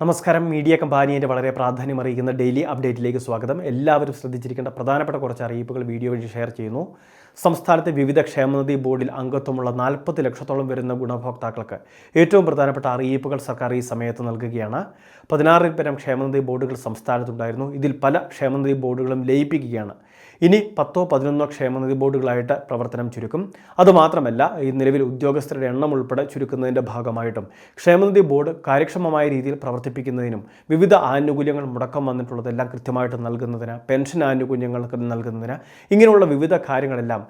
നമസ്കാരം. മീഡിയ കമ്പാനിയുടെ വളരെ പ്രാധാന്യം അറിയിക്കുന്ന ഡെയിലി അപ്ഡേറ്റിലേക്ക് സ്വാഗതം. എല്ലാവരും ശ്രദ്ധിച്ചിരിക്കേണ്ട പ്രധാനപ്പെട്ട കുറച്ച് അറിയിപ്പുകൾ വീഡിയോ വഴി ഷെയർ ചെയ്യുന്നു. സംസ്ഥാനത്തെ വിവിധ ക്ഷേമനിധി ബോർഡിൽ അംഗത്വമുള്ള നാൽപ്പത് ലക്ഷത്തോളം വരുന്ന ഗുണഭോക്താക്കൾക്ക് ഏറ്റവും പ്രധാനപ്പെട്ട അറിയിപ്പുകൾ സർക്കാർ ഈ സമയത്ത് നൽകുകയാണ്. പതിനാറിൽ പരം ക്ഷേമനിധി ബോർഡുകൾ സംസ്ഥാനത്തുണ്ടായിരുന്നു. ഇതിൽ പല ക്ഷേമനിധി ബോർഡുകളും ലയിപ്പിക്കുകയാണ്. ഇനി പത്തോ പതിനൊന്നോ ക്ഷേമനിധി ബോർഡുകളായിട്ട് പ്രവർത്തനം ചുരുക്കും. അതുമാത്രമല്ല ഈ നിലവിൽ ഉദ്യോഗസ്ഥരുടെ എണ്ണം ഉൾപ്പെടെ ചുരുക്കുന്നതിന്റെ ഭാഗമായിട്ടും ക്ഷേമനിധി ബോർഡ് കാര്യക്ഷമമായ രീതിയിൽ പ്രവർത്തിപ്പിക്കുന്നതിനും വിവിധ ആനുകൂല്യങ്ങൾ മുടക്കം വന്നിട്ടുള്ളതെല്ലാം കൃത്യമായിട്ട് നൽകുന്നതിന് പെൻഷൻ ആനുകൂല്യങ്ങൾക്ക് നൽകുന്നതിന് ഇങ്ങനെയുള്ള വിവിധ കാര്യങ്ങളെല്ലാം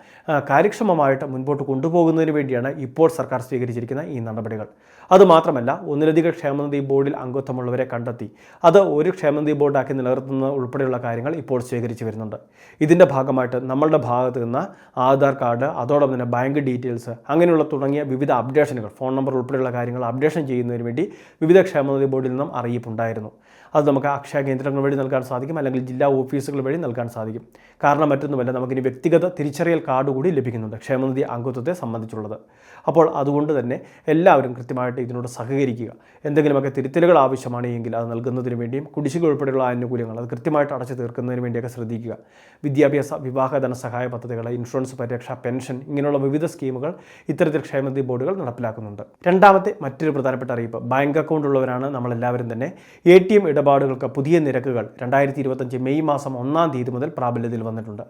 കാര്യക്ഷമമായിട്ട് മുൻപോട്ട് കൊണ്ടുപോകുന്നതിന് വേണ്ടിയാണ് ഇപ്പോൾ സർക്കാർ സ്വീകരിച്ചിരിക്കുന്ന ഈ നടപടികൾ. അതുമാത്രമല്ല ഒന്നിലധികം ക്ഷേമനിധി ബോർഡിൽ അംഗത്വമുള്ളവരെ കണ്ടെത്തി അത് ഒരു ക്ഷേമനിധി ബോർഡാക്കി നിലനിർത്തുന്നത് ഉൾപ്പെടെയുള്ള കാര്യങ്ങൾ ഇപ്പോൾ സ്വീകരിച്ചു വരുന്നുണ്ട്. ഇതിന്റെ ഭാഗമായിട്ട് നമ്മളുടെ ഭാഗത്ത് നിന്ന് ആധാർ കാർഡ് അതോടൊപ്പം തന്നെ ബാങ്ക് ഡീറ്റെയിൽസ് അങ്ങനെയുള്ള തുടങ്ങിയ വിവിധ അപ്ഡേഷനുകൾ ഫോൺ നമ്പർ ഉൾപ്പെടെയുള്ള കാര്യങ്ങൾ അപ്ഡേഷൻ ചെയ്യുന്നതിന് വേണ്ടി വിവിധ ക്ഷേമനിധി ബോർഡിൽ നിന്നും അറിയിപ്പുണ്ടായിരുന്നു. അത് നമുക്ക് അക്ഷയ കേന്ദ്രങ്ങൾ വഴി നൽകാൻ സാധിക്കും അല്ലെങ്കിൽ ജില്ലാ ഓഫീസുകൾ വഴി നൽകാൻ സാധിക്കും. കാരണം മറ്റൊന്നുമല്ല നമുക്കിനി വ്യക്തിഗത തിരിച്ചറിയൽ കാർഡ് കൂടി ലഭിക്കുന്നുണ്ട് ക്ഷേമനിധി അംഗത്വത്തെ സംബന്ധിച്ചുള്ളത്. അപ്പോൾ അതുകൊണ്ട് തന്നെ എല്ലാവരും കൃത്യമായിട്ട് ഇതിനോട് സഹകരിക്കുക. എന്തെങ്കിലുമൊക്കെ തിരുത്തലുകൾ ആവശ്യമാണ് എങ്കിൽ അത് നൽകുന്നതിന് വേണ്ടിയും കുടിശ്ശിക ഉൾപ്പെടെയുള്ള ആനുകൂല്യങ്ങൾ അത് കൃത്യമായിട്ട് അടച്ചു തീർക്കുന്നതിന് വേണ്ടിയൊക്കെ ശ്രദ്ധിക്കുക. വിദ്യാഭ്യാസ വിവാഹ ധനസഹായ പദ്ധതികൾ ഇൻഷുറൻസ് പരിരക്ഷ പെൻഷൻ ഇങ്ങനെയുള്ള വിവിധ സ്കീമുകൾ ഇത്തരത്തിൽ ക്ഷേമനിധി ബോർഡുകൾ നടപ്പിലാക്കുന്നുണ്ട്. രണ്ടാമത്തെ മറ്റൊരു പ്രധാനപ്പെട്ട അറിയിപ്പ് ബാങ്ക് അക്കൗണ്ട് ഉള്ളവരാണ് നമ്മളെല്ലാവരും തന്നെ. എ ടി എം ഇടപാടുകൾക്ക് പുതിയ നിരക്കുകൾ രണ്ടായിരത്തി ഇരുപത്തഞ്ച് മെയ് മാസം ഒന്നാം തീയതി മുതൽ പ്രാബല്യത്തിൽ വന്നിട്ടുണ്ട്.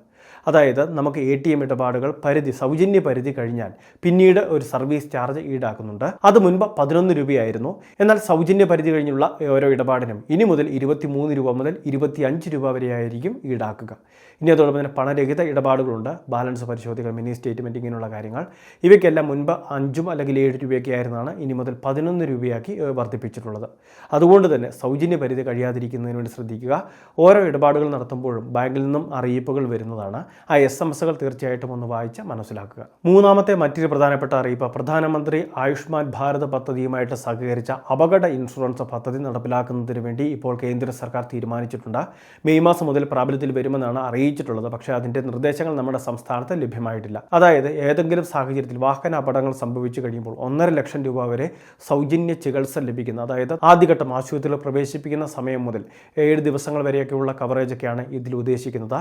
അതായത് നമുക്ക് എ ടി എം ഇടപാടുകൾ പരിധി സൗജന്യ പരിധി കഴിഞ്ഞാൽ പിന്നീട് ഒരു സർവീസ് ചാർജ് ഈടാക്കുന്നുണ്ട്. അത് മുൻപ് പതിനൊന്ന് രൂപയായിരുന്നു. എന്നാൽ സൗജന്യ പരിധി കഴിഞ്ഞുള്ള ഓരോ ഇടപാടിനും ഇനി മുതൽ ഇരുപത്തി മൂന്ന് രൂപ മുതൽ ഇരുപത്തി അഞ്ച് രൂപ വരെയായിരിക്കും ഈടാക്കുക. ഇനി അതോടൊപ്പം തന്നെ പണരഹിത ഇടപാടുകളുണ്ട്. ബാലൻസ് പരിശോധിക്കൽ മിനി സ്റ്റേറ്റ്മെന്റ് ഇങ്ങനെയുള്ള കാര്യങ്ങൾ. ഇവയ്ക്കെല്ലാം മുൻപ് അഞ്ചും അല്ലെങ്കിൽ ഏഴ് രൂപയൊക്കെ ആയിരുന്നാണ് ഇനി മുതൽ പതിനൊന്ന് രൂപയാക്കി വർദ്ധിപ്പിച്ചിട്ടുള്ളത്. അതുകൊണ്ട് തന്നെ സൗജന്യ പരിധി കഴിയാതിരിക്കുന്നതിന് വേണ്ടി ശ്രദ്ധിക്കുക. ഓരോ ഇടപാടുകൾ നടത്തുമ്പോഴും ബാങ്കിൽ നിന്നും അറിയിപ്പുകൾ വരുന്നതാണ്. ആ എസ് എം എസുകൾ തീർച്ചയായിട്ടും ഒന്ന് വായിച്ച് മനസ്സിലാക്കുക. മൂന്നാമത്തെ മറ്റൊരു പ്രധാനപ്പെട്ട അറിയിപ്പ് പ്രധാനമന്ത്രി ആയുഷ്മാൻ ഭാരത് പദ്ധതിയുമായിട്ട് സഹകരിച്ച അപകട ഇൻഷുറൻസ് പദ്ധതി നടപ്പിലാക്കുന്നതിന് വേണ്ടി ഇപ്പോൾ കേന്ദ്ര സർക്കാർ തീരുമാനിച്ചിട്ടുണ്ട്. മെയ് മാസം മുതൽ പ്രാബല്യത്തിൽ വരുമെന്നാണ് അറിയിച്ചിട്ടുള്ളത്. പക്ഷേ അതിന്റെ നിർദ്ദേശങ്ങൾ നമ്മുടെ സംസ്ഥാനത്ത് ലഭ്യമായിട്ടില്ല. അതായത് ഏതെങ്കിലും സാഹചര്യത്തിൽ വാഹന അപകടങ്ങൾ സംഭവിച്ചു കഴിയുമ്പോൾ ഒന്നര ലക്ഷം രൂപ വരെ സൗജന്യ ചികിത്സ ലഭിക്കുന്ന അതായത് ആദ്യഘട്ടം ആശുപത്രിയിൽ പ്രവേശിപ്പിക്കുന്ന സമയം മുതൽ ഏഴ് ദിവസങ്ങൾ വരെയൊക്കെയുള്ള കവറേജൊക്കെയാണ് ഇതിൽ ഉദ്ദേശിക്കുന്നത്.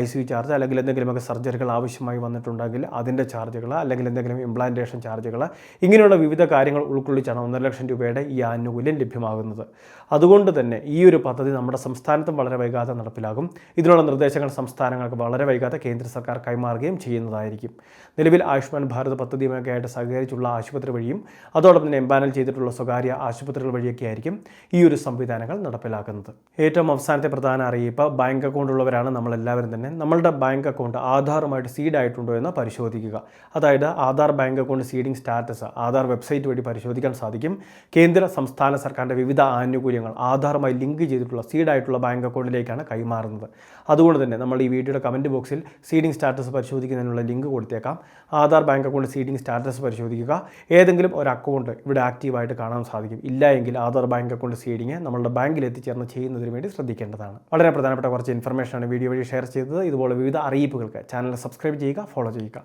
ഐ സി യു ചാർജ് അല്ലെങ്കിൽ എന്തെങ്കിലുമൊക്കെ സർജറികൾ ആവശ്യമായി വന്നിട്ടുണ്ടെങ്കിൽ അതിന്റെ ചാർജുകൾ അല്ലെങ്കിൽ എന്തെങ്കിലും ഇംപ്ലാന്റേഷൻ ചാർജുകൾ ഇങ്ങനെയുള്ള വിവിധ കാര്യങ്ങൾ ഉൾക്കൊള്ളിച്ചാണ് ഒന്നര ലക്ഷം രൂപയുടെ ഈ ആനുകൂല്യം ലഭ്യമാകുന്നത്. അതുകൊണ്ട് തന്നെ ഈ ഒരു പദ്ധതി നമ്മുടെ സംസ്ഥാനത്തും വളരെ വൈകാതെ നടപ്പിലാകും. ഇതിനുള്ള നിർദ്ദേശങ്ങൾ സംസ്ഥാനങ്ങൾക്ക് വളരെ വൈകാതെ കേന്ദ്ര സർക്കാർ കൈമാറുകയും ചെയ്യുന്നതായിരിക്കും. നിലവിൽ ആയുഷ്മാൻ ഭാരത് പദ്ധതിയുമൊക്കെ ആയിട്ട് സഹകരിച്ചുള്ള ആശുപത്രി വഴിയും അതോടൊപ്പം തന്നെ എംപാനൽ ചെയ്തിട്ടുള്ള സ്വകാര്യ ആശുപത്രികൾ വഴിയൊക്കെ ആയിരിക്കും ഈ ഒരു സംവിധാനങ്ങൾ നടപ്പിലാക്കുന്നത്. ഏറ്റവും അവസാനത്തെ പ്രധാന അറിയിപ്പ് ബാങ്ക് അക്കൗണ്ട് ഉള്ളവരാണ് നമ്മളെല്ലാവരും തന്നെ. നമ്മളുടെ ബാങ്ക് അക്കൗണ്ട് ആധാറുമായിട്ട് സീഡ് ആയിട്ടുണ്ടോ എന്ന് പരിശോധിക്കുക. അതായത് Aadhaar bank account seeding status Aadhaar website വഴി പരിശോധിക്കാൻ സാധിക്കും. കേന്ദ്ര സംസ്ഥാന സർക്കാരിന്റെ വിവിധ ആനുകൂല്യങ്ങൾ ആധാറുമായി ലിങ്ക് ചെയ്തിട്ടുള്ള സീഡ് ആയിട്ടുള്ള ബാങ്ക് അക്കൗണ്ടിലേക്കാണ് കൈമാറുന്നത്. അതുകൊണ്ട് തന്നെ നമ്മൾ ഈ വീഡിയോയുടെ കമന്റ് ബോക്സിൽ സീഡിംഗ് സ്റ്റാറ്റസ് പരിശോധിക്കുന്നതിനുള്ള ലിങ്ക് കൊടുത്തേക്കാം. Aadhaar bank account seeding status പരിശോധിക്കുക. ഏതെങ്കിലും ഒരു അക്കൗണ്ട് ഇവിടെ ആക്റ്റീവായിട്ട് കാണാൻ സാധിക്കും. ഇല്ല എങ്കിൽ ആധാർ ബാങ്ക് അക്കൗണ്ട് സീഡിങ് നമ്മളുടെ ബാങ്കിൽ എത്തിച്ചേർന്ന് ചെയ്യുന്നതിന് വേണ്ടി ശ്രദ്ധിക്കേണ്ടതാണ്. വളരെ പ്രധാനപ്പെട്ട കുറച്ച് ഇൻഫർമേഷനാണ് വീഡിയോ വഴി ഷെയർ ചെയ്തത്. ഇതുപോലെ വിവിധ അറിയിപ്പുകൾക്ക് ചാനൽ സബ്സ്ക്രൈബ് ചെയ്യുക ഫോളോ ചെയ്യുക.